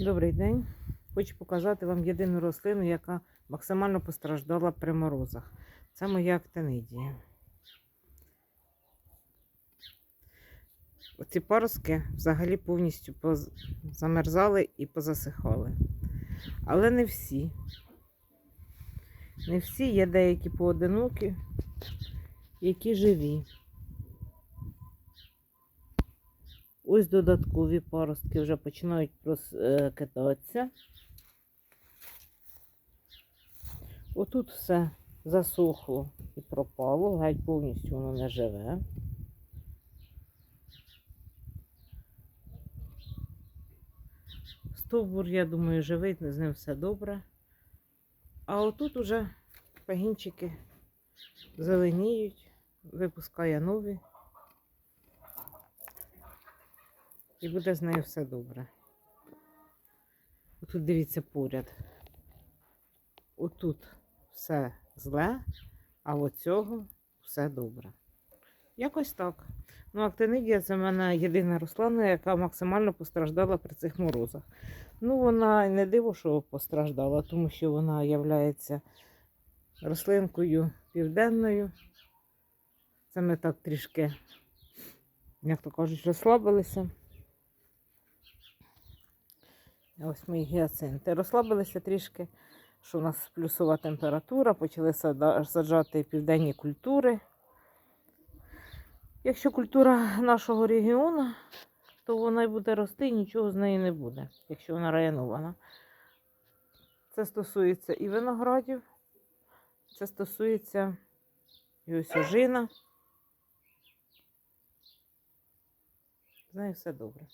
Добрий день. Хочу показати вам єдину рослину, яка максимально постраждала при морозах. Це моя актинидія. Оці паростки взагалі повністю замерзали і позасихали. Але не всі. Не всі, є деякі поодинокі, які живі. Ось додаткові паростки вже починають розкидатися. Отут все засохло і пропало, геть повністю воно не живе. Стовбур, я думаю, живий, з ним все добре. А отут уже пагінчики зеленіють, випускає нові. І буде з нею все добре. Отут дивіться поряд. Отут все зле, а от все добре. Якось так. Ну, актинидія це в мене єдина рослина, яка максимально постраждала при цих морозах. Ну, вона не диво, що постраждала, тому що вона є рослинкою південною. Це ми так трішки, як то кажуть, розслабилися. Ось мої гіацинти. Розслабилися трішки, що у нас плюсова температура, почали саджати південні культури. Якщо культура нашого регіону, то вона й буде рости, і нічого з неї не буде, якщо вона районована. Це стосується і виноградів, це стосується і ось. З нею все добре.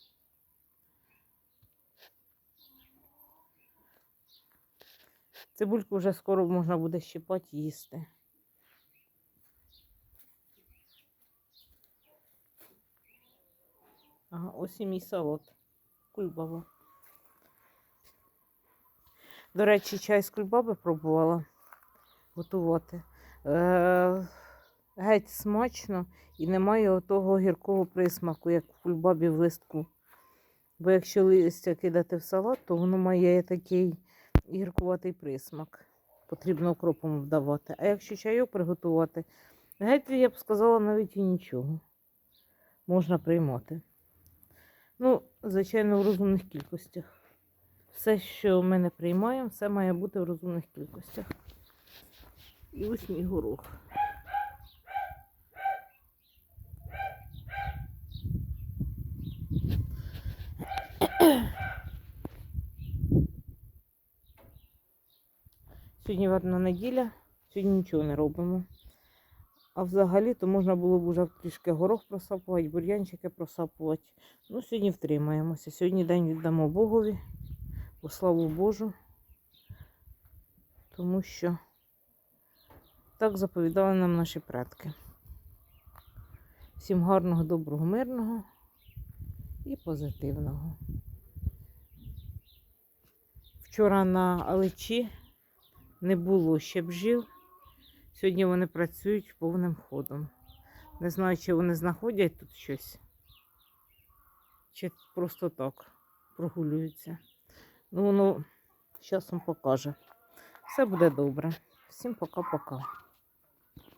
Цибульку вже скоро можна буде щипати їсти. Ага, ось і мій салат. Кульбаба. До речі, чай з кульбаби пробувала готувати. Е, геть смачно і немає отого гіркого присмаку, як в кульбабі в листку. Бо якщо листя кидати в салат, то воно має такий гіркуватий присмак. Потрібно окропом вдавати. А якщо чайок приготувати, геть, я б сказала, навіть і нічого. Можна приймати. Ну, звичайно, в розумних кількостях. Все, що ми не приймаємо, все має бути в розумних кількостях. І ось мій горох. Сьогодні одна неділя, сьогодні нічого не робимо. А взагалі то можна було б уже трішки горох просапувати, бур'янчики просапувати. Ну, сьогодні втримаємося. Сьогодні день віддамо Богові, у славу Божу, тому що так заповідали нам наші предки. Всім гарного, доброго, мирного і позитивного. Вчора на Алечі не було ще бджіл. Сьогодні вони працюють повним ходом. Не знаю, чи вони знаходять тут щось, чи просто так прогулюються. Ну, воно часом покаже. Все буде добре. Всім пока-пока.